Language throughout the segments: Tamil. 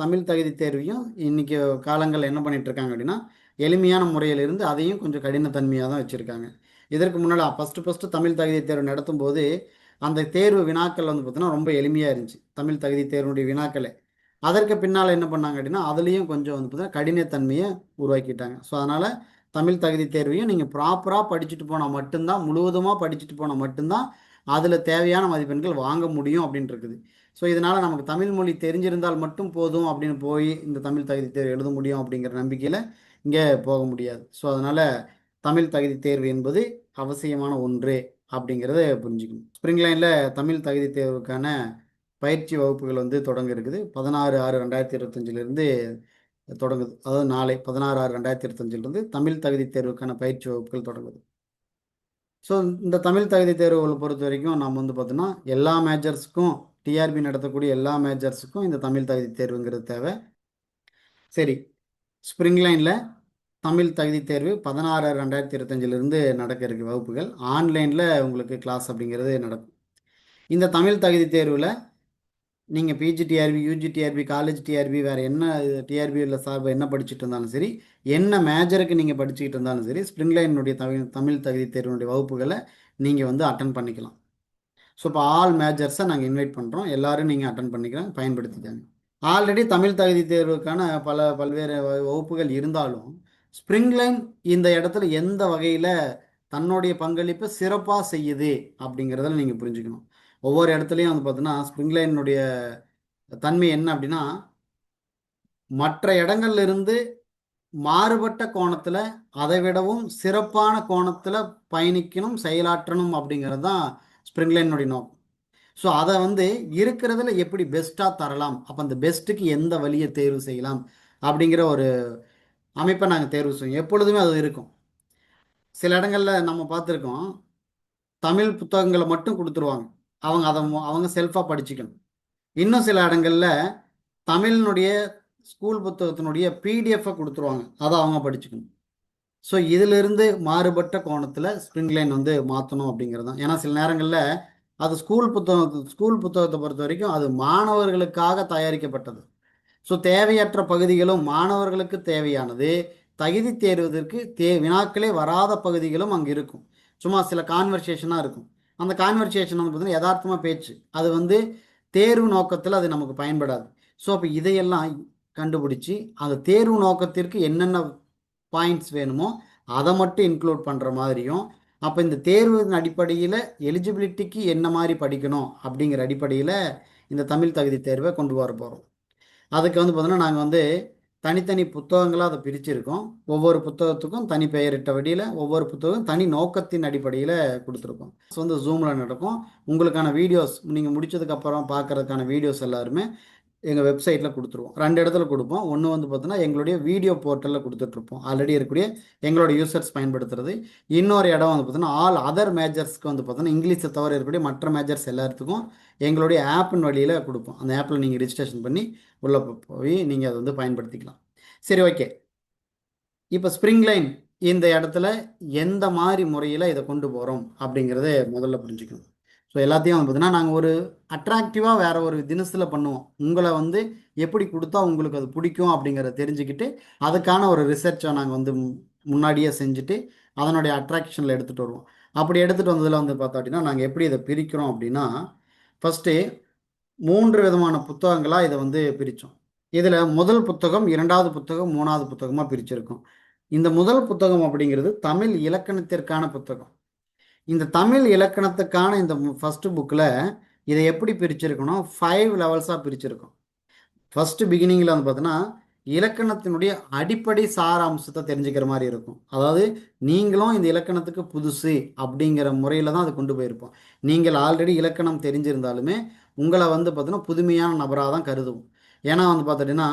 தமிழ் தகுதி தேர்வையும் இன்றைக்கி காலங்கள் என்ன பண்ணிட்டு இருக்காங்க அப்படின்னா எளிமையான முறையில் இருந்து அதையும் கொஞ்சம் கடினத்தன்மையாக தான் வச்சுருக்காங்க. இதற்கு முன்னால் ஃபஸ்ட்டு ஃபஸ்ட்டு தமிழ் தகுதி தேர்வு நடத்தும் போது அந்த தேர்வு வினாக்கள் வந்து பார்த்தீங்கன்னா ரொம்ப எளிமையாக இருந்துச்சு. தமிழ் தகுதி தேர்வுடைய வினாக்களே. அதற்கு பின்னால் என்ன பண்ணாங்க அப்படின்னா அதுலேயும் கொஞ்சம் வந்து பார்த்தீங்கன்னா கடினத்தன்மையை உருவாக்கிட்டாங்க. ஸோ அதனால் தமிழ் தகுதி தேர்வையும் நீங்கள் ப்ராப்பராக படிச்சுட்டு போனால் மட்டும்தான் முழுவதுமாக படிச்சுட்டு போனால் மட்டும்தான் அதில் தேவையான மதிப்பெண்கள் வாங்க முடியும் அப்படின்ட்டு இருக்குது. ஸோ இதனால் நமக்கு தமிழ் மொழி தெரிஞ்சிருந்தால் மட்டும் போதும் அப்படின்னு போய் இந்த தமிழ் தகுதி தேர்வு எழுத முடியும் அப்படிங்கிற நம்பிக்கையில் இங்கே போக முடியாது. ஸோ அதனால் தமிழ் தகுதி தேர்வு என்பது அவசியமான ஒன்று அப்படிங்கிறத புரிஞ்சுக்கணும். ஸ்ப்ரிங் லைனில் தமிழ் தகுதி தேர்வுக்கான பயிற்சி வகுப்புகள் வந்து தொடங்க இருக்குது. பதினாறு ஆறு ரெண்டாயிரத்தி இருபத்தஞ்சிலிருந்து தொடங்குது. அதாவது நாளை பதினாறு ஆறு ரெண்டாயிரத்தி இருபத்தஞ்சிலிருந்து தமிழ் தகுதி தேர்வுக்கான பயிற்சி வகுப்புகள் தொடங்குது. ஸோ இந்த தமிழ் தகுதி தேர்வுகளை பொறுத்த வரைக்கும் நம்ம வந்து பார்த்தோன்னா எல்லா மேஜர்ஸுக்கும் டிஆர்பி நடத்தக்கூடிய எல்லா மேஜர்ஸுக்கும் இந்த தமிழ் தகுதி தேர்வுங்கிறது தேவை. சரி ஸ்ப்ரிங் லைனில் தமிழ் தகுதி தேர்வு பதினாறு ரெண்டாயிரத்தி இருபத்தஞ்சிலிருந்து நடக்க இருக்கு வகுப்புகள். ஆன்லைனில் உங்களுக்கு கிளாஸ் அப்படிங்கிறது நடக்கும். இந்த தமிழ் தகுதி தேர்வில் நீங்கள் PG TRB UG TRB college TRB வேறு என்ன டிஆர்பியில் சார்பு என்ன படிச்சுட்டு இருந்தாலும் சரி என்ன மேஜருக்கு நீங்கள் படிச்சுக்கிட்டு இருந்தாலும் சரி ஸ்ப்ரிங் லைனுடைய தமிழ் தமிழ் தகுதி தேர்வினுடைய வகுப்புகளை நீங்கள் வந்து அட்டன் பண்ணிக்கலாம். ஸோ இப்போ ஆல் மேஜர்ஸை நாங்கள் இன்வைட் பண்ணுறோம் எல்லோரும் நீங்கள் அட்டன் பண்ணிக்கலாம். பயன்படுத்திக்காங்க. ஆல்ரெடி தமிழ் தகுதி தேர்வுக்கான பல பல்வேறு வகுப்புகள் இருந்தாலும் ஸ்ப்ரிங்லைன் இந்த இடத்துல எந்த வகையில் தன்னுடைய பங்களிப்பை சிறப்பாக செய்யுது அப்படிங்கிறதில் நீங்கள் புரிஞ்சுக்கணும். ஒவ்வொரு இடத்துலையும் வந்து பார்த்தீங்கன்னா ஸ்ப்ரிங்லைனுடைய தன்மை என்ன அப்படின்னா மற்ற இடங்கள்ல இருந்து மாறுபட்ட கோணத்தில் அதை விடவும் சிறப்பான கோணத்தில் பயணிக்கணும் செயலாற்றணும் அப்படிங்கிறது தான் ஸ்ப்ரிங் லைனுடைய நோக்கம். ஸோ அதை வந்து இருக்கிறதுல எப்படி பெஸ்ட்டாக தரலாம்? அப்போ அந்த பெஸ்ட்டுக்கு எந்த வழியை தேர்வு செய்யலாம்? அப்படிங்கிற ஒரு அமைப்பை நாங்கள் தேர்வு செய்வோம். எப்பொழுதுமே அது இருக்கும். சில இடங்களில் நம்ம பார்த்துருக்கோம் தமிழ் புத்தகங்களை மட்டும் கொடுத்துருவாங்க. அவங்க அதை அவங்க செல்ஃபாக படிச்சுக்கணும். இன்னும் சில இடங்களில் தமிழினுடைய ஸ்கூல் புத்தகத்தினுடைய பிடிஎஃப்பை கொடுத்துருவாங்க. அதை அவங்க படிச்சுக்கணும். ஸோ இதிலிருந்து மாறுபட்ட கோணத்தில் ஸ்ப்ரிங் லைன் வந்து மாற்றணும் அப்படிங்கிறது தான் ஏன்னா சில நேரங்களில் அது ஸ்கூல் புத்தகம் ஸ்கூல் புத்தகத்தை பொறுத்த வரைக்கும் அது மாணவர்களுக்காக தயாரிக்கப்பட்டது. ஸோ தேவையற்ற பகுதிகளும் மாணவர்களுக்கு தேவையானது. தகுதி தேர்வதற்கு தே வினாக்களே வராத பகுதிகளும் அங்கே இருக்கும். சும்மா சில கான்வர்சேஷனாக இருக்கும். அந்த கான்வர்சேஷன் வந்து பார்த்தீங்கன்னா யதார்த்தமாக பேச்சு. அது வந்து தேர்வு நோக்கத்தில் அது நமக்கு பயன்படாது. ஸோ அப்போ இதையெல்லாம் கண்டுபிடிச்சி அந்த தேர்வு நோக்கத்திற்கு என்னென்ன பாயிண்ட்ஸ் வேணுமோ அதை மட்டும் இன்க்ளூட் பண்ணுற மாதிரியும் அப்போ இந்த தேர்வின் அடிப்படையில் எலிஜிபிலிட்டிக்கு என்ன மாதிரி படிக்கணும் அப்படிங்கிற அடிப்படையில் இந்த தமிழ் தகுதி தேர்வை கொண்டு வர போகிறோம் அதுக்கு வந்து பார்த்தோன்னா நாங்கள் வந்து தனித்தனி புத்தகங்களாக அதை பிரிச்சிருக்கோம். ஒவ்வொரு புத்தகத்துக்கும் தனி பெயரிட்ட வழியில் ஒவ்வொரு புத்தகம் தனி நோக்கத்தின் அடிப்படையில் கொடுத்துருக்கோம். ஸோ வந்து ஜூமில் நடக்கும். உங்களுக்கான வீடியோஸ் நீங்கள் முடிச்சதுக்கப்புறம் பார்க்குறதுக்கான வீடியோஸ் எல்லாருமே எங்கள் வெப்சைட்டில் கொடுத்துருவோம். ரெண்டு இடத்துல கொடுப்போம். ஒன்று வந்து பார்த்தோன்னா எங்களுடைய வீடியோ போர்ட்டலில் கொடுத்துட்ருப்போம். ஆல்ரெடி இருக்கக்கூடிய எங்களோட யூசர்ஸ் பயன்படுத்துறது. இன்னொரு இடம் வந்து பார்த்தோன்னா ஆல் அதர் மேஜர்ஸ்க்கு வந்து பார்த்தோன்னா இங்கிலீஷை தவிர இருக்கக்கூடிய மற்ற மேஜர்ஸ் எல்லாத்துக்கும் எங்களுடைய ஆப்பின் வழியில் கொடுப்போம். அந்த ஆப்பில் நீங்கள் ரிஜிஸ்ட்ரேஷன் பண்ணி உள்ளே போய் நீங்கள் அதை வந்து பயன்படுத்திக்கலாம். சரி ஓகே இப்போ ஸ்ப்ரிங் லைன் இந்த இடத்துல எந்த மாதிரி முறையில் இதை கொண்டு போகிறோம் அப்படிங்கிறத முதல்ல புரிஞ்சுக்கணும். ஸோ எல்லாத்தையும் வந்து பார்த்தீங்கன்னா நாங்கள் ஒரு அட்ராக்டிவாக வேறு ஒரு தினசில் பண்ணுவோம். உங்களை வந்து எப்படி கொடுத்தா உங்களுக்கு அது பிடிக்கும் அப்படிங்கிறத தெரிஞ்சுக்கிட்டு அதுக்கான ஒரு ரிசர்ச்சை நாங்கள் வந்து முன்னாடியே செஞ்சுட்டு அதனுடைய அட்ராக்ஷனில் எடுத்துகிட்டு வருவோம். அப்படி எடுத்துகிட்டு வந்ததில் வந்து பார்த்தோம் அப்படின்னா நாங்கள் எப்படி இதை பிரிக்கிறோம் அப்படின்னா ஃபஸ்ட்டு மூன்று விதமான புத்தகங்களாக இதை வந்து பிரித்தோம் இதில் முதல் புத்தகம் இரண்டாவது புத்தகம் மூணாவது புத்தகமாக பிரிச்சிருக்கோம். இந்த முதல் புத்தகம் அப்படிங்கிறது தமிழ் இலக்கணத்திற்கான புத்தகம். இந்த தமிழ் இலக்கணத்துக்கான இந்த ஃபஸ்ட்டு புக்கில் இதை எப்படி பிரிச்சிருக்கணும்? ஃபைவ் லெவல்ஸாக பிரிச்சிருக்கோம். ஃபஸ்ட்டு பிகினிங்கில் வந்து பார்த்தோன்னா இலக்கணத்தினுடைய அடிப்படை சார அம்சத்தை தெரிஞ்சுக்கிற மாதிரி இருக்கும். அதாவது நீங்களும் இந்த இலக்கணத்துக்கு புதுசு அப்படிங்கிற முறையில் தான் அது கொண்டு போயிருப்போம். நீங்கள் ஆல்ரெடி இலக்கணம் தெரிஞ்சிருந்தாலுமே உங்களை வந்து பார்த்தீங்கன்னா புதுமையான நபராக தான் கருதுவோம். ஏன்னா வந்து பார்த்துட்டிங்கன்னா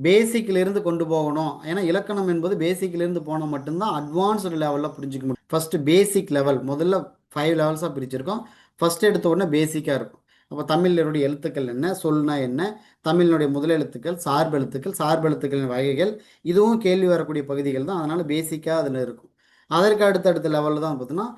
பேசிக்கிலிருந்து கொண்டு போகணும். ஏன்னா இலக்கணம் என்பது பேசிக்கிலிருந்து போனால் மட்டும்தான் அட்வான்ஸ்டு லெவலில் புரிஞ்சிக்க முடியும். ஃபஸ்ட்டு பேசிக் லெவல் முதல்ல ஃபைவ் லெவல்ஸாக பிரிச்சிருக்கோம். ஃபஸ்ட் எடுத்த உடனே பேசிக்காக இருக்கும். அப்போ தமிழருடைய எழுத்துக்கள் என்ன? சொல்னா என்ன? தமிழினுடைய முதல் எழுத்துக்கள் சார்பு எழுத்துக்கள் சார்பு எழுத்துக்களின் வகைகள் இதுவும் கேள்வி வரக்கூடிய பகுதிகள் தான். அதனால் பேசிக்காக அதில் இருக்கும். அதற்கு அடுத்தடுத்த லெவலில் தான் பார்த்தீங்கன்னா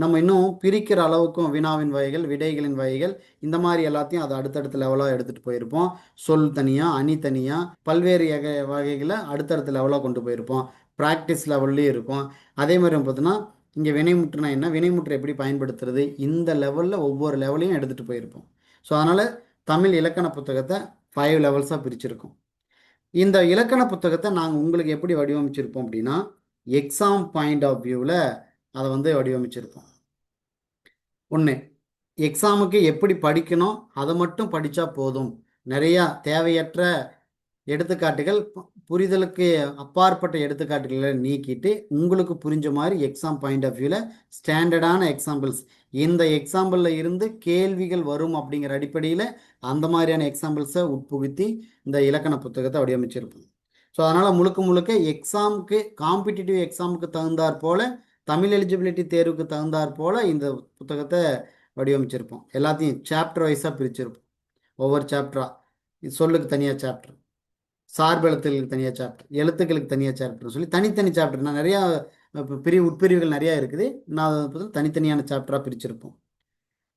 நம்ம இன்னும் பிரிக்கிற அளவுக்கும் வினாவின் வகைகள் விடைகளின் வகைகள் இந்த மாதிரி எல்லாத்தையும் அதை அடுத்தடுத்த லெவலாக எடுத்துகிட்டு போயிருப்போம். சொல் தனியாக அணி தனியாக பல்வேறு வகைகளை அடுத்தடுத்த லெவலாக கொண்டு போயிருப்போம். ப்ராக்டிஸ் லெவல்லையும் இருக்கும். அதே மாதிரி பார்த்தீங்கன்னா இங்கே வினைமுற்றுனா என்ன? வினைமுற்று எப்படி பயன்படுத்துறது? இந்த லெவலில் ஒவ்வொரு லெவலையும் எடுத்துகிட்டு போயிருப்போம். ஸோ அதனால் தமிழ் இலக்கண புத்தகத்தை ஃபைவ் லெவல்ஸாக பிரிச்சிருக்கோம். இந்த இலக்கண புத்தகத்தை நாங்கள் உங்களுக்கு எப்படி வடிவமைச்சிருப்போம் அப்படின்னா எக்ஸாம் பாயிண்ட் ஆஃப் வியூவில் அதை வந்து வடிவமைச்சிருப்போம் ஒன்று எக்ஸாமுக்கு எப்படி படிக்கணும் அதை மட்டும் படித்தா போதும். நிறையா தேவையற்ற எடுத்துக்காட்டுகள் புரிதலுக்கு அப்பாற்பட்ட எடுத்துக்காட்டுகளை நீக்கிட்டு உங்களுக்கு புரிஞ்ச மாதிரி எக்ஸாம் பாயிண்ட் ஆஃப் வியூவில் ஸ்டாண்டர்டான எக்ஸாம்பிள்ஸ் இந்த எக்ஸாம்பிளில் இருந்து கேள்விகள் வரும் அப்படிங்கிற அடிப்படையில் அந்த மாதிரியான எக்ஸாம்பிள்ஸை உட்புகுத்தி இந்த இலக்கண புத்தகத்தை வடிவமைச்சிருப்போம். ஸோ அதனால் முழுக்க முழுக்க எக்ஸாமுக்கு காம்படிட்டிவ் எக்ஸாமுக்கு தகுந்தாற் போல் தமிழ் எலிஜிபிலிட்டி தேர்வுக்கு தகுந்தாற் போல் இந்த புத்தகத்தை வடிவமைச்சிருப்போம். எல்லாத்தையும் சாப்டர் வைஸாக பிரிச்சிருப்போம். ஒவ்வொரு சாப்டராக சொல்லுக்கு தனியாக சாப்டர் சார்பு எழுத்துக்களுக்கு தனியாக சாப்டர் எழுத்துக்களுக்கு தனியாக சாப்டர் சொல்லி தனித்தனி சாப்டர் நான் நிறையா இப்போ பிரிவு உட்பிரிவுகள் நிறையா இருக்குது. நான் அதை தனித்தனியான சாப்டராக பிரிச்சிருப்போம்.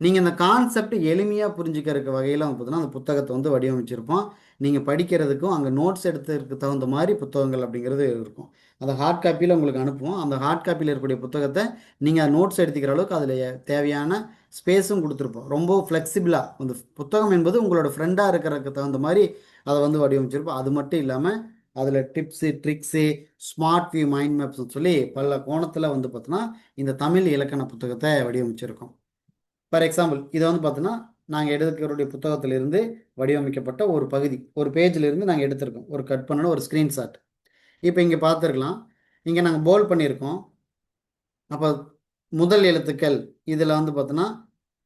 நீங்கள் இந்த கான்செப்ட் எளிமையாக புரிஞ்சுக்கிறதுக்கு வகையில் வந்து பார்த்தீங்கன்னா அந்த புத்தகத்தை வந்து வடிவமைச்சிருப்போம். நீங்கள் படிக்கிறதுக்கும் அங்கே நோட்ஸ் எடுத்ததுக்கு தகுந்த மாதிரி புத்தகங்கள் அப்படிங்கிறது இருக்கும். அந்த ஹார்ட் காப்பியில் உங்களுக்கு அனுப்புவோம். அந்த ஹார்ட் காப்பியில் இருக்கக்கூடிய புத்தகத்தை நீங்கள் நோட்ஸ் எடுத்துக்கிற அளவுக்கு அதில் தேவையான ஸ்பேஸும் கொடுத்துருப்போம். ரொம்ப ஃப்ளெக்சிபிளாக அந்த புத்தகம் என்பது உங்களோட ஃப்ரெண்டாக இருக்கிறதுக்கு தகுந்த மாதிரி அதை வந்து வடிவமைச்சிருப்போம். அது மட்டும் இல்லாமல் அதில் tips tricks smart view mind மேப்ஸ்னு சொல்லி பல கோணத்தில் வந்து பார்த்தோன்னா இந்த தமிழ் இலக்கண புத்தகத்தை வடிவமைச்சிருக்கோம். ஃபார் எக்ஸாம்பிள் இதை வந்து பார்த்தோன்னா நாங்கள் எடுக்கிறோடைய புத்தகத்திலிருந்து வடிவமைக்கப்பட்ட ஒரு பகுதி ஒரு பேஜிலிருந்து நாங்கள் எடுத்திருக்கோம். ஒரு கட் பண்ணன ஒரு ஸ்க்ரீன்ஷாட் இப்போ இங்கே பார்த்துருக்கலாம். இங்கே நாங்கள் போல் பண்ணியிருக்கோம். அப்போ முதல் எழுத்துக்கள் இதில் வந்து பார்த்தோன்னா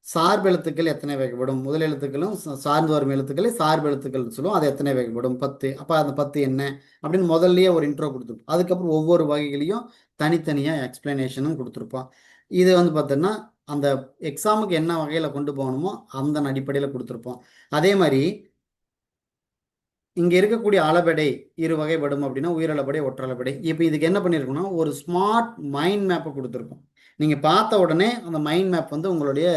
சார்பு எழுத்துக்கள் எத்தனை வகைப்படும்? முதல் எழுத்துக்களும் சார்ந்து வரும் எழுத்துக்களை சார்பு எழுத்துக்கள் சொல்லுவோம். அது எத்தனை வகைப்படும்? பத்து. அப்போ அந்த பத்து என்ன? அப்படின்னு முதல்லயே ஒரு இன்ட்ரோ கொடுத்துருப்போம். அதுக்கப்புறம் ஒவ்வொரு வகைகளையும் தனித்தனியாக எக்ஸ்பிளனேஷனும் கொடுத்துருப்போம். இது வந்து பார்த்தோன்னா அந்த எக்ஸாமுக்கு என்ன வகையில் கொண்டு போகணுமோ அந்த அடிப்படையில் கொடுத்துருப்போம். அதே மாதிரி இங்கே இருக்கக்கூடிய அளபெடை இரு வகைப்படும் அப்படின்னா உயிரளபடை ஒற்றளபடை. இப்போ இதுக்கு என்ன பண்ணியிருக்கோம்னா ஒரு ஸ்மார்ட் மைண்ட் மேப்பை கொடுத்துருக்கோம். நீங்கள் பார்த்த உடனே அந்த மைண்ட் மேப் வந்து உங்களுடைய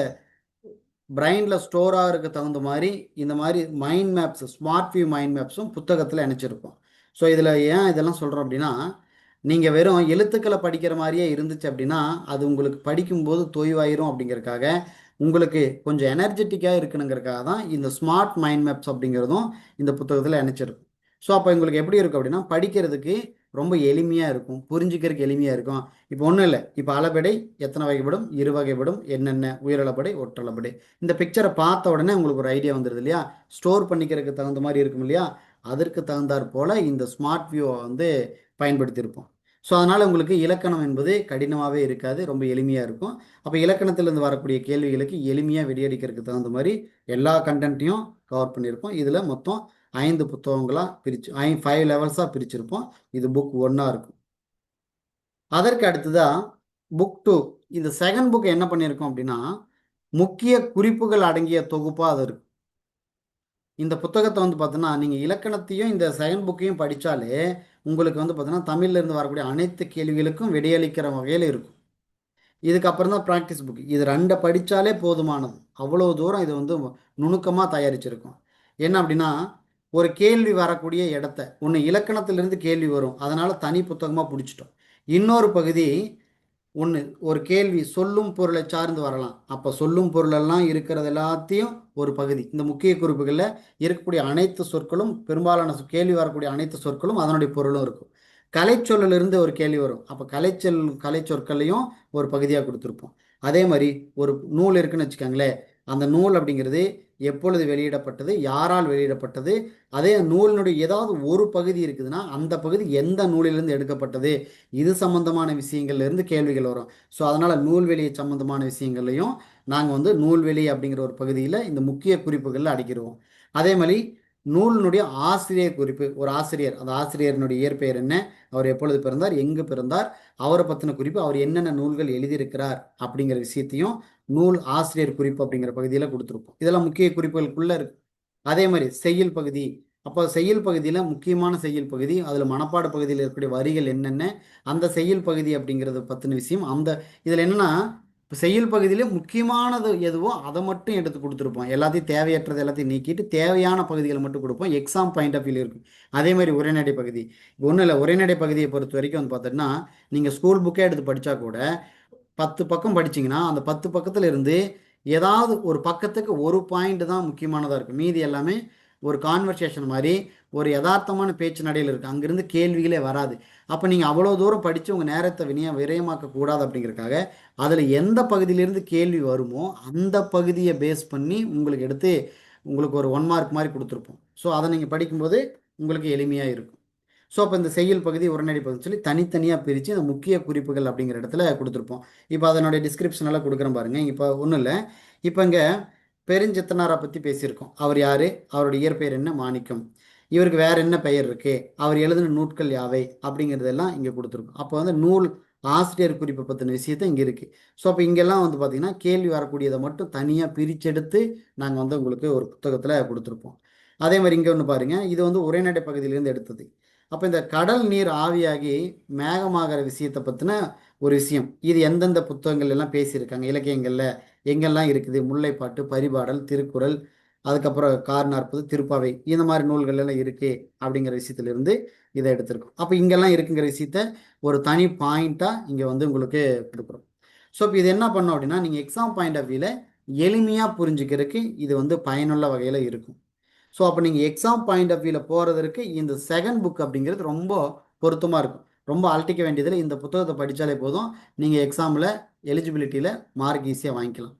பிரைனில் ஸ்டோர் ஆகிறதுக்கு தகுந்த மாதிரி இந்த மாதிரி mind maps smart view mind மேப்ஸும் புத்தகத்தில் இணைச்சிருப்போம் ஸோ இதில் ஏன் இதெல்லாம் சொல்கிறோம் அப்படின்னா நீங்கள் வெறும் எழுத்துக்களை படிக்கிற மாதிரியே இருந்துச்சு அப்படின்னா அது உங்களுக்கு படிக்கும்போது தொய்வாயிரும் அப்படிங்கறதுக்காக உங்களுக்கு கொஞ்சம் எனர்ஜெட்டிக்காக இருக்கணுங்கிறதுக்காக தான் இந்த ஸ்மார்ட் மைண்ட் மேப்ஸ் அப்படிங்கிறதும் இந்த புத்தகத்தில் இணைச்சிருக்கும் ஸோ அப்போ உங்களுக்கு எப்படி இருக்கும் அப்படின்னா படிக்கிறதுக்கு ரொம்ப எளிமையாக இருக்கும். புரிஞ்சுக்கிறதுக்கு எளிமையாக இருக்கும். இப்போ ஒன்றும் இல்லை. இப்போ அளபடை எத்தனை வகைப்படும்? இரு வகைப்படும். என்னென்ன? உயிரளபடை ஒற்றளபடை. இந்த பிக்சரை பார்த்த உடனே உங்களுக்கு ஒரு ஐடியா வந்துடுது இல்லையா? ஸ்டோர் பண்ணிக்கிறதுக்கு தகுந்த மாதிரி இருக்கும் இல்லையா? அதற்கு தகுந்தாற் போல் இந்த ஸ்மார்ட் வியூவை வந்து பயன்படுத்தியிருப்போம். ஸோ அதனால் உங்களுக்கு இலக்கணம் என்பது கடினமாகவே இருக்காது ரொம்ப எளிமையாக இருக்கும். அப்போ இலக்கணத்திலேருந்து வரக்கூடிய கேள்விகளுக்கு எளிமையாக வெடியடிக்கிறதுக்கு தகுந்த மாதிரி எல்லா கண்டென்ட்டையும் கவர் பண்ணியிருப்போம். இதில் மொத்தம் ஐந்து புத்தகங்களாக பிரித்து ஐ ஃபைவ் லெவல்ஸாக பிரிச்சிருப்போம். இது புக் ஒன்னாக இருக்கும். அதற்கு அடுத்ததாக புக் டூ இந்த செகண்ட் புக் என்ன பண்ணியிருக்கோம் அப்படின்னா முக்கிய குறிப்புகள் அடங்கிய தொகுப்பாக அது இருக்கும். இந்த புத்தகத்தை வந்து பார்த்தோன்னா நீங்கள் இலக்கணத்தையும் இந்த செகண்ட் புக்கையும் படித்தாலே உங்களுக்கு வந்து பார்த்தோன்னா தமிழ்லேருந்து வரக்கூடிய அனைத்து கேள்விகளுக்கும் விடையளிக்கிற வகையில் இருக்கும். இதுக்கப்புறம் தான் ப்ராக்டிஸ் புக் இது ரெண்டை படித்தாலே போதுமானது. அவ்வளோ தூரம் இது வந்து நுணுக்கமாக தயாரிச்சிருக்கும். என்ன அப்படின்னா ஒரு கேள்வி வரக்கூடிய இடத்த ஒன்று இலக்கணத்திலிருந்து கேள்வி வரும். அதனால் தனி புத்தகமாக பிடிச்சிட்டோம். இன்னொரு பகுதி ஒன்று ஒரு கேள்வி சொல்லும் பொருளை சார்ந்து வரலாம். அப்போ சொல்லும் பொருளெல்லாம் இருக்கிறது எல்லாத்தையும் ஒரு பகுதி. இந்த முக்கிய குறிப்புகளில் இருக்கக்கூடிய அனைத்து சொற்களும் பெரும்பாலான சொ- கேள்வி வரக்கூடிய அனைத்து சொற்களும் அதனுடைய பொருளும் இருக்கும். கலைச்சொல்லிலிருந்து ஒரு கேள்வி வரும். அப்போ கலைச்சொல் கலை சொற்களையும் ஒரு பகுதியாக கொடுத்துருப்போம். அதே மாதிரி ஒரு நூல் இருக்குன்னு வச்சுக்கோங்களேன். அந்த நூல் அப்படிங்கிறது எப்பொழுது வெளியிடப்பட்டது யாரால் வெளியிடப்பட்டது அதே நூலினுடைய ஏதாவது ஒரு பகுதி இருக்குதுன்னா அந்த பகுதி எந்த நூலிலிருந்து எடுக்கப்பட்டது? இது சம்பந்தமான விஷயங்கள்லேருந்து கேள்விகள் வரும். ஸோ அதனால் நூல்வெளி சம்பந்தமான விஷயங்கள்லையும் நாங்கள் வந்து நூல்வெளி அப்படிங்கிற ஒரு பகுதியில் இந்த முக்கிய குறிப்புகளில் அடிக்கிறோம் அதே மாதிரி நூலினுடைய ஆசிரியர் குறிப்பு ஒரு ஆசிரியர். அந்த ஆசிரியரினுடைய இயற்பெயர் என்ன? அவர் எப்பொழுது பிறந்தார்? எங்கு பிறந்தார்? அவரை பற்றின குறிப்பு அவர் என்னென்ன நூல்கள் எழுதியிருக்கிறார் அப்படிங்கிற விஷயத்தையும் நூல் ஆசிரியர் குறிப்பு அப்படிங்கிற பகுதியில் கொடுத்துருப்போம். இதெல்லாம் முக்கிய குறிப்புகளுக்குள்ள இருக்கு. அதே மாதிரி செய்யுள் பகுதி. அப்போ செய்யுள் பகுதியில் முக்கியமான செய்யுள் பகுதி அதில் மனப்பாட பகுதியில் இருக்கக்கூடிய வரிகள் என்னென்ன? அந்த செய்யுள் பகுதி அப்படிங்கிறத பற்றின விஷயம். அந்த இதில் என்னென்னா இப்போ செயல் பகுதியிலே முக்கியமானது எதுவோ அதை மட்டும் எடுத்து கொடுத்துருப்போம். எல்லாத்தையும் தேவையற்றது எல்லாத்தையும் நீக்கிட்டு தேவையான பகுதிகளை மட்டும் கொடுப்போம். எக்ஸாம் பாயிண்ட் ஆஃப் வியூ இருக்கும். அதே மாதிரி உரைநடை பகுதி. ஒன்றும் இல்லை உரைநடை பகுதியை பொறுத்த வரைக்கும் வந்து பார்த்தோன்னா நீங்கள் ஸ்கூல் புக்கே எடுத்து படித்தா கூட பத்து பக்கம் படிச்சிங்கன்னா அந்த பத்து பக்கத்தில் இருந்து ஏதாவது ஒரு பக்கத்துக்கு ஒரு பாயிண்ட் தான் முக்கியமானதாக இருக்கும். மீதி எல்லாமே ஒரு கான்வர்சேஷன் மாதிரி ஒரு யதார்த்தமான பேச்சு நடையில் இருக்குது அங்கேருந்து கேள்விகளே வராது. அப்போ நீங்கள் அவ்வளோ தூரம் படித்து உங்கள் நேரத்தை வினிய விரயமாக்க கூடாது அப்படிங்கிறதுக்காக அதில் எந்த பகுதியிலேருந்து கேள்வி வருமோ அந்த பகுதியை பேஸ் பண்ணி உங்களுக்கு எடுத்து உங்களுக்கு ஒரு ஒன் மார்க் மாதிரி கொடுத்துருப்போம். ஸோ அதை நீங்கள் படிக்கும்போது உங்களுக்கு எளிமையாக இருக்கும். ஸோ அப்போ இந்த செயல் பகுதி உடனடி பகுதி சொல்லி தனித்தனியாக பிரித்து இந்த முக்கிய குறிப்புகள் அப்படிங்கிற இடத்துல கொடுத்துருப்போம். இப்போ அதனுடைய டிஸ்கிரிப்ஷன் எல்லாம் கொடுக்குறேன் பாருங்கள் இப்போ ஒன்றும் இல்லை. இப்போ இங்கே பெருஞ்சித்தனாரை பற்றி பேசியிருக்கோம். அவர் யார்? அவருடைய இயற்பெயர் என்ன? மாணிக்கம். இவருக்கு வேற என்ன பெயர் இருக்கு? அவர் எழுதின நூட்கள் யாவை? அப்படிங்கிறதெல்லாம் இங்கே கொடுத்துருக்கோம். அப்போ வந்து நூல் ஆசிரியர் குறிப்பை பற்றின விஷயத்த இங்கே இருக்குது ஸோ அப்போ இங்கெல்லாம் வந்து பார்த்திங்கன்னா கேள்வி வரக்கூடியதை மட்டும் தனியாக பிரிச்செடுத்து நாங்கள் வந்து உங்களுக்கு ஒரு புத்தகத்தில் கொடுத்துருப்போம். அதே மாதிரி இங்கே ஒன்று பாருங்கள் இது வந்து உரைநடை பகுதியிலேருந்து எடுத்தது. அப்போ இந்த கடல் நீர் ஆவியாகி மேகமாகிற விஷயத்தை பற்றின ஒரு விஷயம். இது எந்தெந்த புத்தகங்கள் எல்லாம் பேசியிருக்காங்க? இலக்கியங்களில் எங்கெல்லாம் இருக்குது? முல்லைப்பாட்டு பரிபாடல் திருக்குறள் அதுக்கப்புறம் கார் நாற்பது திருப்பாவை இந்த மாதிரி நூல்கள் எல்லாம் இருக்குது அப்படிங்கிற விஷயத்திலிருந்து இதை எடுத்திருக்கோம். அப்போ இங்கெல்லாம் இருக்குங்கிற விஷயத்த ஒரு தனி பாயிண்ட்டாக இங்கே வந்து உங்களுக்கு கொடுக்குறோம். ஸோ இப்போ இது என்ன பண்ணோம் அப்படின்னா நீங்கள் எக்ஸாம் பாயிண்ட் ஆஃப் வியூவில் எளிமையாக புரிஞ்சுக்கிறதுக்கு இது வந்து பயனுள்ள வகையில் இருக்கும். ஸோ அப்போ நீங்கள் எக்ஸாம் பாயிண்ட் ஆஃப் வியூவில் போகிறதுக்கு இந்த செகண்ட் புக் அப்படிங்கிறது ரொம்ப பொருத்தமாக இருக்கும். ரொம்ப அழட்டிக்க வேண்டியதில் இந்த புத்தகத்தை படித்தாலே போதும். நீங்கள் எக்ஸாமில் எலிஜிபிலிட்டியில் மார்க் ஈஸியாக வாங்கிக்கலாம்.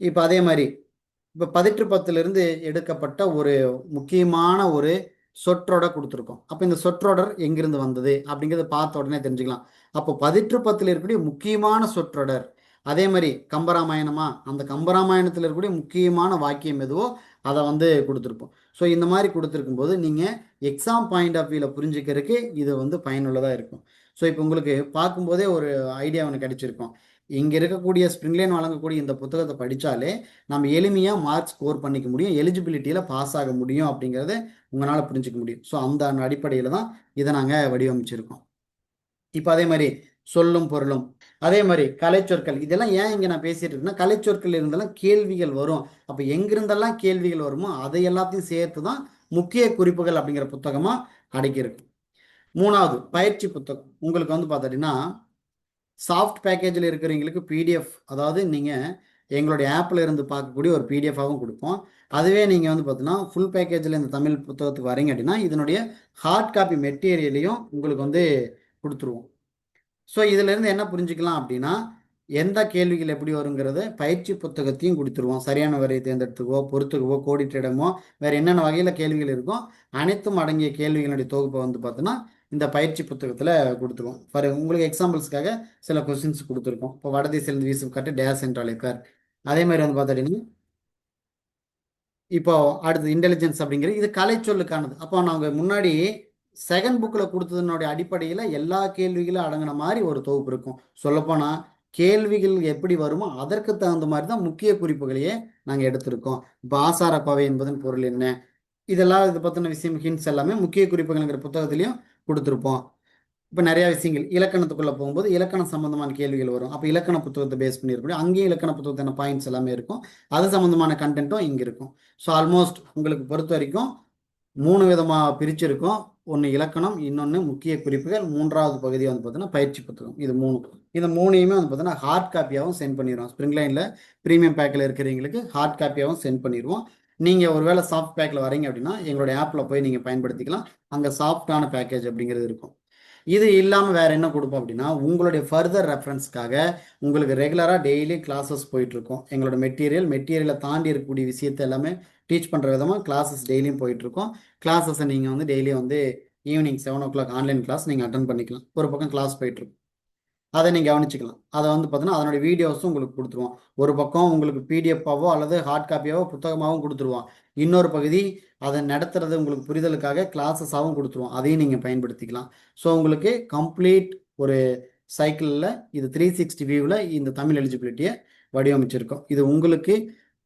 இப்போ அதே மாதிரி இப்போ பதிற்றுப்பத்திலிருந்து எடுக்கப்பட்ட ஒரு முக்கியமான ஒரு சொற்றொடர் கொடுத்துருக்கோம். அப்போ இந்த சொற்றொடர் எங்கிருந்து வந்தது அப்படிங்கிறத பார்த்த உடனே தெரிஞ்சுக்கலாம். அப்போ பதிற்றுப்பத்தில் இருக்கக்கூடிய முக்கியமான சொற்றொடர் அதே மாதிரி கம்பராமாயணமா அந்த கம்பராமாயணத்தில் இருக்கக்கூடிய முக்கியமான வாக்கியம் எதுவோ அதை வந்து கொடுத்துருப்போம். ஸோ இந்த மாதிரி கொடுத்துருக்கும் போது நீங்கள் எக்ஸாம் பாயிண்ட் ஆஃப் வியூவில் புரிஞ்சுக்கிறதுக்கு இது வந்து பயனுள்ளதாக இருக்கும். ஸோ இப்போ உங்களுக்கு பார்க்கும்போதே ஒரு ஐடியா ஒன்று கிடைச்சிருக்கும். இங்கே இருக்கக்கூடிய ஸ்ப்ரிங்லைன் வழங்கக்கூடிய இந்த புத்தகத்தை படித்தாலே நம்ம எளிமையாக மார்க் ஸ்கோர் பண்ணிக்க முடியும் எலிஜிபிலிட்டியில் பாஸ் ஆக முடியும் அப்படிங்கிறத உங்களால் புரிஞ்சிக்க முடியும். ஸோ அந்த அடிப்படையில் தான் இதை நாங்கள் வடிவமைச்சிருக்கோம். இப்போ அதே மாதிரி சொல்லும் பொருளும். அதே மாதிரி கலைச்சொற்கள் இதெல்லாம் ஏன் இங்கே நான் பேசிட்டு இருக்கேன்னா கலைச்சொற்கள் இருந்தெல்லாம் கேள்விகள் வரும். அப்போ எங்கிருந்தெல்லாம் கேள்விகள் வருமோ அதை எல்லாத்தையும் சேர்த்து தான் முக்கிய குறிப்புகள் அப்படிங்கிற புத்தகமாக அடக்கியிருக்கு மூணாவது பயிற்சி புத்தகம். உங்களுக்கு வந்து பார்த்தீங்கன்னா சாஃப்ட் பேக்கேஜில் இருக்கிறவங்களுக்கு பிடிஎஃப் அதாவது நீங்கள் எங்களுடைய ஆப்பில் இருந்து பார்க்கக்கூடிய ஒரு பிடிஎஃபாகவும் கொடுப்போம் அதுவே நீங்கள் வந்து பார்த்தீங்கன்னா ஃபுல் பேக்கேஜில் இந்த தமிழ் புத்தகத்துக்கு வரீங்க அப்படின்னா இதனுடைய ஹார்ட் காப்பி மெட்டீரியலையும் உங்களுக்கு வந்து கொடுத்துருவோம். ஸோ இதிலேருந்து என்ன புரிஞ்சுக்கலாம் அப்படின்னா எந்த கேள்விகள் எப்படி வருங்கிறத பயிற்சி புத்தகத்தையும் கொடுத்துருவோம். சரியான வரையை தேர்ந்தெடுத்துக்கோ பொறுத்துக்கவோ கோடிட்டிடமோ வேறு என்னென்ன வகையில் கேள்விகள் இருக்கோ அனைத்தும் அடங்கிய கேள்விகளுடைய தொகுப்பை வந்து பார்த்தோன்னா இந்த பயிற்சி புத்தகத்தில் கொடுத்துருவோம் ஃபார் உங்களுக்கு எக்ஸாம்பிள்ஸ்க்காக சில கொஸ்டின்ஸ் கொடுத்துருக்கோம். இப்போ வடதிசையிலிருந்து வீசு காட்டு டேஸ் என்றால் இருக்கார். அதே மாதிரி வந்து பார்த்துட்டிங்கன்னா இப்போ அடுத்து இன்டெலிஜென்ஸ் அப்படிங்கிறது இது கலைச்சொல்லுக்கானது. அப்போ நாங்கள் முன்னாடி செகண்ட் புக்கில் கொடுத்ததுனுடைய அடிப்படையில் எல்லா கேள்விகளும் அடங்கின மாதிரி ஒரு தொகுப்பு இருக்கும். சொல்லப்போனால் கேள்விகள் எப்படி வருமோ அதற்கு தகுந்த மாதிரி தான் முக்கிய குறிப்புகளையே நாங்கள் எடுத்திருக்கோம். இப்போ என்பதன் பொருள் என்ன? இதெல்லாம் இதை பற்றின விஷயம் ஹின்ஸ் எல்லாமே முக்கிய குறிப்புகள்ங்கிற புத்தகத்திலையும் கொடுத்துருப்போம். இப்போ நிறையா விஷயங்கள் இலக்கணத்துக்குள்ளே போகும்போது இலக்கணம் சம்மந்தமான கேள்விகள் வரும். அப்போ இலக்கண புத்தகத்தை பேஸ் பண்ணியிருக்கோம் அங்கேயும் இலக்கண புத்தகத்தான பாயிண்ட்ஸ் எல்லாமே இருக்கும். அது சம்மந்தமான கண்டென்ட்டும் இங்கே இருக்கும். ஸோ ஆல்மோஸ்ட் உங்களுக்கு பொறுத்த வரைக்கும் மூணு விதமாக பிரிச்சிருக்கோம். ஒன்று இலக்கணம் இன்னொன்று முக்கிய குறிப்புகள். மூன்றாவது பகுதி வந்து பார்த்தீங்கன்னா பயிற்சி புத்தகம். இது மூணு. இது மூணையுமே வந்து பார்த்தீங்கன்னா ஹார்ட் காப்பியாகவும் சென்ட் பண்ணிடுவோம் ஸ்ப்ரிங் லைனில் ப்ரீமியம் பேக்கில் இருக்கிறவங்களுக்கு ஹார்ட் காப்பியாகவும் சென்ட் பண்ணிடுவோம் நீங்கள் ஒருவேளை சாஃப்ட் பேக்கில் வரீங்க அப்படின்னா எங்களுடைய ஆப்பில் போய் நீங்கள் பயன்படுத்திக்கலாம். அங்கே சாஃப்டான பேக்கேஜ் அப்படிங்கிறது இருக்கும். இது இல்லாமல் வேறு என்ன கொடுப்போம் அப்படின்னா உங்களுடைய ஃபர்தர் ரெஃபரன்ஸ்க்காக உங்களுக்கு ரெகுலராக டெய்லி கிளாஸஸ் போயிட்டுருக்கோம். எங்களோட மெட்டீரியல் மெட்டீரியலை தாண்டி இருக்கக்கூடிய விஷயத்தை எல்லாமே டீச் பண்ணுற விதமாக கிளாஸஸ் டெய்லியும் போயிட்டுருக்கோம். கிளாஸஸை நீங்கள் வந்து டெய்லியும் வந்து evening seven o'clock online class நீங்கள் அட்டன் பண்ணிக்கலாம். ஒரு பக்கம் கிளாஸ் போயிட்டுருக்கும். அதை நீங்கள் கவனிச்சிக்கலாம். அதை வந்து பார்த்தீங்கன்னா அதனுடைய வீடியோஸும் உங்களுக்கு கொடுத்துருவோம் ஒரு பக்கம் உங்களுக்கு பிடிஎஃபாவோ அல்லது ஹார்ட் காப்பியாவோ புத்தகமாகவும் கொடுத்துருவோம் இன்னொரு பகுதி அதை நடத்துறது உங்களுக்கு புரிதலுக்காக கிளாஸஸாகவும் கொடுத்துருவோம் அதையும் நீங்கள் பயன்படுத்திக்கலாம். ஸோ உங்களுக்கு கம்ப்ளீட் ஒரு சைக்கிளில் இது த்ரீ சிக்ஸ்டி வியூவில் இந்த தமிழ் எலிஜிபிலிட்டியை வடிவமைச்சிருக்கோம். இது உங்களுக்கு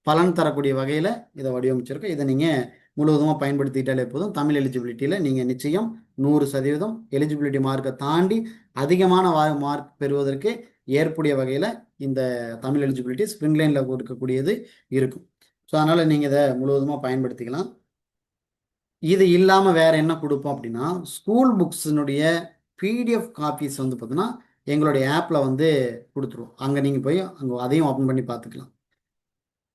பலன் தரக்கூடிய வகையில் இதை வடிவமைச்சிருக்கோம். இதை நீங்கள் முழுவதுமாக பயன்படுத்திக்கிட்டாலே போதும். தமிழ் எலிஜிபிலிட்டியில் நீங்கள் நிச்சயம் நூறு சதவீதம் எலிஜிபிலிட்டி மார்க்கை தாண்டி அதிகமான மார்க் பெறுவதற்கு ஏற்புடைய வகையில் இந்த தமிழ் எலிஜிபிலிட்டி ஸ்ப்ரிங் கொடுக்கக்கூடியது இருக்கும். ஸோ அதனால் நீங்கள் இதை முழுவதுமாக பயன்படுத்திக்கலாம். இது இல்லாமல் வேறு என்ன கொடுப்போம் அப்படின்னா ஸ்கூல் புக்ஸினுடைய பிடிஎஃப் காப்பீஸ் வந்து பார்த்தீங்கன்னா எங்களுடைய ஆப்பில் வந்து கொடுத்துருவோம். அங்கே நீங்கள் போய் அங்கே அதையும் ஓப்பன் பண்ணி பார்த்துக்கலாம்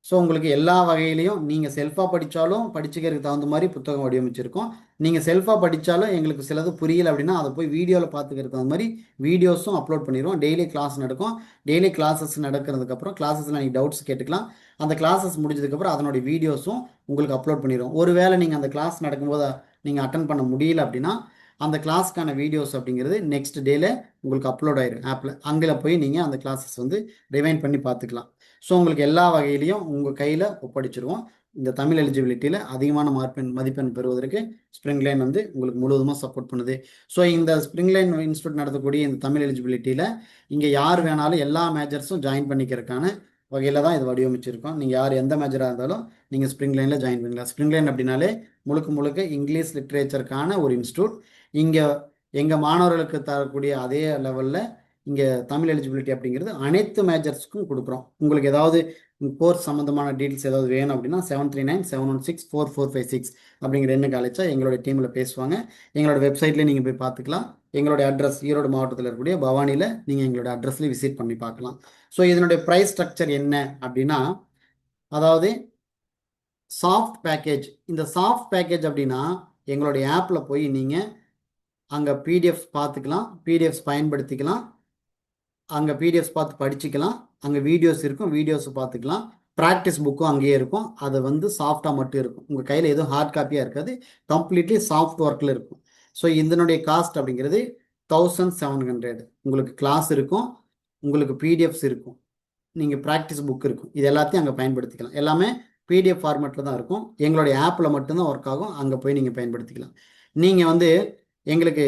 ஸோ உங்களுக்கு எல்லா வகையிலையும் நீங்கள் செல்ஃபாக படித்தாலும் படிச்சுக்கிறதுக்கு தகுந்த மாதிரி புத்தகம் வடிவமைச்சிருக்கோம். நீங்கள் செல்ஃபாக படித்தாலும் எங்களுக்கு சிலது புரியல அப்படின்னா அதை போய் வீடியோவில் பார்த்துக்கிறதுக்கு தகுந்த மாதிரி வீடியோஸும் அப்லோட் பண்ணிடுவோம். டெய்லி கிளாஸ் நடக்கும். டெய்லி கிளாஸஸ் நடக்கிறதுக்கப்புறம் கிளாஸஸில் நீங்கள் டவுட்ஸ் கேட்டுக்கலாம். அந்த கிளாஸஸ் முடிஞ்சதுக்கப்புறம் அதனுடைய வீடியோஸும் உங்களுக்கு அப்லோட் பண்ணிடுவோம். ஒருவேளை நீங்கள் அந்த கிளாஸ் நடக்கும்போது நீங்கள் அட்டன் பண்ண முடியல அப்படின்னா அந்த கிளாஸ்க்கான வீடியோஸ் அப்படிங்கிறது நெக்ஸ்ட் டேல உங்களுக்கு அப்லோட் ஆயிரும். ஆப்பில் அங்கே போய் நீங்கள் அந்த கிளாஸஸ் வந்து ரிவைன் பண்ணி பார்த்துக்கலாம். ஸோ உங்களுக்கு எல்லா வகையிலையும் உங்கள் கையில் ஒப்படைச்சிருவோம். இந்த தமிழ் எலிஜிபிலிட்டியில் அதிகமான மார்பெண் மதிப்பெண் பெறுவதற்கு ஸ்ப்ரிங் லைன் வந்து உங்களுக்கு முழுவதுமாக சப்போர்ட் பண்ணுது. ஸோ இந்த ஸ்ப்ரிங் லைன் இன்ஸ்டியூட் நடத்தக்கூடிய இந்த தமிழ் எலிஜிபிலிட்டியில் இங்கே யார் வேணாலும் எல்லா மேஜர்ஸும் ஜாயின் பண்ணிக்கிறதுக்கான வகையில் தான் இது வடிவமைச்சிருக்கோம். நீங்கள் யார் எந்த மேஜராக இருந்தாலும் நீங்கள் ஸ்ப்ரிங் லைனில் ஜாயின் பண்ணிக்கலாம் ஸ்ப்ரிங் லைன் அப்படின்னாலே முழுக்க முழுக்க இங்கிலீஷ் லிட்ரேச்சருக்கான ஒரு இன்ஸ்டியூட் இங்கே எங்கள் மாணவர்களுக்கு தரக்கூடிய அதே லெவலில் இங்கே தமிழ் எலிஜிபிலிட்டி அப்படிங்கிறது அனைத்து மேஜர்ஸ்க்கும் கொடுக்குறோம். உங்களுக்கு ஏதாவது கோர்ஸ் சம்மந்தமான டீட்டெயில்ஸ் ஏதாவது வேணும் அப்படின்னா seven three nine seven one six four four five six அப்படிங்கிற எண்ணுக்கு அழைச்சா எங்களோட டீமில் பேசுவாங்க. எங்களோட வெப்சைட்லேயே நீங்கள் போய் பார்த்துக்கலாம். எங்களுடைய அட்ரஸ் ஈரோடு மாவட்டத்தில் இருக்கக்கூடிய பவானியில் நீங்கள் எங்களோட அட்ரஸ்லேயே விசிட் பண்ணி பார்க்கலாம். ஸோ இதனுடைய ப்ரைஸ் ஸ்ட்ரக்சர் என்ன அப்படின்னா அதாவது சாஃப்ட் பேக்கேஜ் இந்த சாஃப்ட் பேக்கேஜ் அப்படின்னா எங்களுடைய ஆப்பில் போய் நீங்கள் அங்கே பிடிஎஃப் பார்த்துக்கலாம். பிடிஎஃப்ஸ் பயன்படுத்திக்கலாம். அங்கே பிடிஎஃப்ஸ் பார்த்து படிச்சுக்கலாம். அங்கே வீடியோஸ் இருக்கும் வீடியோஸ் பார்த்துக்கலாம். ப்ராக்டிஸ் புக்கும் அங்கேயே இருக்கும். அது வந்து சாஃப்டாக மட்டும் இருக்கும். உங்கள் கையில் எதுவும் ஹார்ட் காப்பியாக இருக்காது. கம்ப்ளீட்லி சாஃப்ட் ஒர்க்கில் இருக்கும். ஸோ இதனுடைய காஸ்ட் அப்படிங்கிறது தௌசண்ட் செவன் ஹண்ட்ரட் உங்களுக்கு கிளாஸ் இருக்கும். உங்களுக்கு பிடிஎஃப்ஸ் இருக்கும். நீங்கள் ப்ராக்டிஸ் புக் இருக்கும். இது எல்லாத்தையும் அங்கே பயன்படுத்திக்கலாம். எல்லாமே பிடிஎஃப் ஃபார்மேட்டில் தான் இருக்கும். எங்களுடைய ஆப்பில் மட்டும்தான் ஒர்க் ஆகும். அங்கே போய் நீங்கள் பயன்படுத்திக்கலாம். நீங்கள் வந்து எங்களுக்கு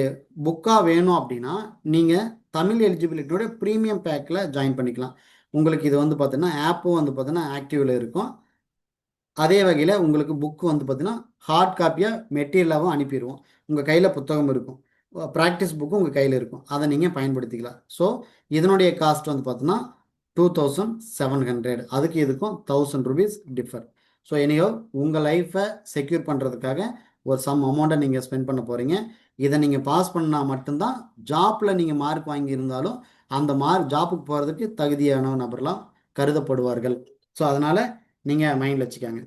புக்காக வேணும் அப்படின்னா நீங்கள் தமிழ் எலிஜிபிலிட்டியோட ப்ரீமியம் பேக்கில் ஜாயின் பண்ணிக்கலாம். உங்களுக்கு இது வந்து பார்த்தீங்கன்னா ஆப்பும் வந்து பார்த்தீங்கன்னா ஆக்டிவில் இருக்கும். அதே வகையில் உங்களுக்கு புக்கு வந்து பார்த்தீங்கன்னா ஹார்ட் காப்பியாக மெட்டீரியலாகவும் அனுப்பிடுவோம். உங்கள் கையில் புத்தகம் இருக்கும். ப்ராக்டிஸ் புக்கும் உங்கள் கையில் இருக்கும். அதை நீங்கள் பயன்படுத்திக்கலாம். ஸோ இதனுடைய காஸ்ட் வந்து பார்த்தீங்கன்னா டூ தௌசண்ட் செவன் ஹண்ட்ரட் அதுக்கு இதுக்கும் தௌசண்ட் ருபீஸ் டிஃபர் ஸோ எனியோ உங்கள் லைஃப்பை செக்யூர் பண்ணுறதுக்காக ஒரு சம் அமௌண்ட்டை நீங்கள் ஸ்பெண்ட் பண்ண போகிறீங்க இதை நீங்கள் பாஸ் பண்ணால் மட்டும்தான் ஜாப்பில் நீங்கள் மார்க் வாங்கியிருந்தாலும் அந்த மார்க் ஜாப்புக்கு போகிறதுக்கு தகுதியான நபர்லாம் கருதப்படுவார்கள். ஸோ அதனால் நீங்கள் மைண்டில் வச்சுக்காங்க.